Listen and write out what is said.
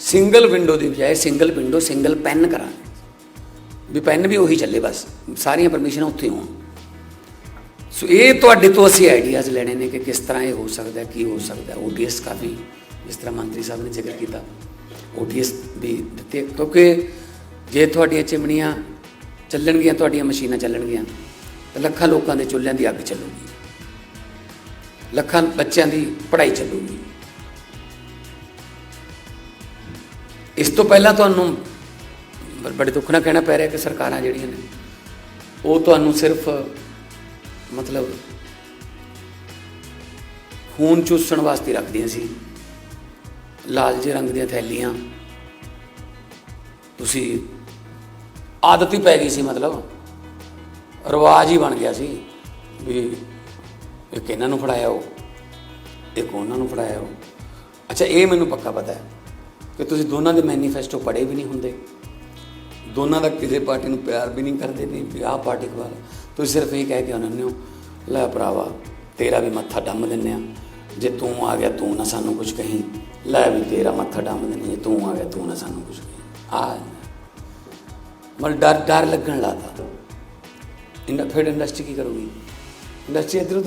Single window ਦੀ ਬਜਾਏ single window single PAN ਕਰਾਂਗੇ ਵੀ PAN ਵੀ ਉਹੀ ਚੱਲੇ ਬਸ, ਸਾਰੀਆਂ ਪਰਮਿਸ਼ਨਾਂ ਉੱਥੇ ਹੋਣ। ਸੋ ਇਹ ਤੁਹਾਡੇ ਤੋਂ ਅਸੀਂ ਆਈਡੀਆਜ਼ ਲੈਣੇ ਨੇ ਕਿ ਕਿਸ ਤਰ੍ਹਾਂ ਇਹ ਹੋ ਸਕਦਾ, ਕੀ ਹੋ ਸਕਦਾ। ਓਡੀਐਸ ਕਾਫੀ ਜਿਸ ਤਰ੍ਹਾਂ ਮੰਤਰੀ ਸਾਹਿਬ ਨੇ ਜ਼ਿਕਰ ਕੀਤਾ। ਓਡੀਐਸ ਵੀ ਦਿੱਤੇ, ਕਿਉਂਕਿ ਜੇ ਤੁਹਾਡੀਆਂ ਚਿਮਨੀਆਂ ਚੱਲਣਗੀਆਂ, ਤੁਹਾਡੀਆਂ ਮਸ਼ੀਨਾਂ ਚੱਲਣਗੀਆਂ, ਤਾਂ ਲੱਖਾਂ ਲੋਕਾਂ ਦੇ ਚੁੱਲ੍ਹਿਆਂ ਦੀ ਅੱਗ ਚੱਲੂਗੀ। ਲੱਖਾਂ ਬੱਚਿਆਂ ਦੀ ਪੜ੍ਹਾਈ ਚੱਲੂਗੀ। ਇਸ ਤੋਂ ਪਹਿਲਾਂ ਤੁਹਾਨੂੰ ਬੜੇ ਦੁੱਖ ਨਾਲ ਕਹਿਣਾ ਪੈ ਰਿਹਾ ਕਿ ਸਰਕਾਰਾਂ ਜਿਹੜੀਆਂ ਨੇ, ਉਹ ਤੁਹਾਨੂੰ ਸਿਰਫ ਮਤਲਬ ਖੂਨ ਚੂਸਣ ਵਾਸਤੇ ਰੱਖਦੀਆਂ ਸੀ। ਲਾਲ ਜੇ ਰੰਗ ਦੀਆਂ ਥੈਲੀਆਂ। ਤੁਸੀਂ ਆਦਤ ਹੀ ਪੈ ਗਈ ਸੀ ਮਤਲਬ। ਰਿਵਾਜ ਹੀ ਬਣ ਗਿਆ ਸੀ ਵੀ ਇੱਕ ਇਹਨਾਂ ਨੂੰ ਫੜਾਇਆ ਉਹ, ਇੱਕ ਉਹਨਾਂ ਨੂੰ ਫੜਾਇਆ ਉਹ। ਅੱਛਾ, ਇਹ ਮੈਨੂੰ ਪੱਕਾ ਪਤਾ ਹੈ। ਕਿ ਤੁਸੀਂ ਦੋਨਾਂ ਦੇ ਮੈਨੀਫੈਸਟੋ ਪੜ੍ਹੇ ਵੀ ਨਹੀਂ ਹੁੰਦੇ। ਦੋਨਾਂ ਦਾ ਕਿਸੇ ਪਾਰਟੀ ਨੂੰ ਪਿਆਰ ਵੀ ਨਹੀਂ ਕਰਦੇ, ਵੀ ਵੀ ਆਹ ਪਾਰਟੀ ਕੋਲ ਤੁਸੀਂ ਸਿਰਫ ਇਹ ਕਹਿ ਕੇ ਆਉਂਦੇ ਹੋ, ਲੈ ਭਰਾਵਾ, ਤੇਰਾ ਵੀ ਮੱਥਾ ਡੰਮ ਦਿੰਨੇ ਆ ਜੇ ਤੂੰ ਆ ਗਿਆ, ਤੂੰ ਨਾ ਸਾਨੂੰ ਕੁਝ ਕਹੀਂ। ਲੈ ਵੀ ਤੇਰਾ ਮੱਥਾ ਡੰਮ ਦਿੰਨੇ ਜੇ ਤੂੰ ਆ ਗਿਆ, ਤੂੰ ਨਾ ਸਾਨੂੰ ਕੁਝ ਕਹੀਂ। ਆ। ਮਨ ਡਰ ਡਰ ਲੱਗਣ ਲੱਗਾ ਇੰਡ ਫਿਰ ਇੰਡਸਟਰੀ ਕੀ ਕਰੂਗੀ? ਇੰਡਸਟਰੀ ਇੱਧਰ ਉੱਧਰ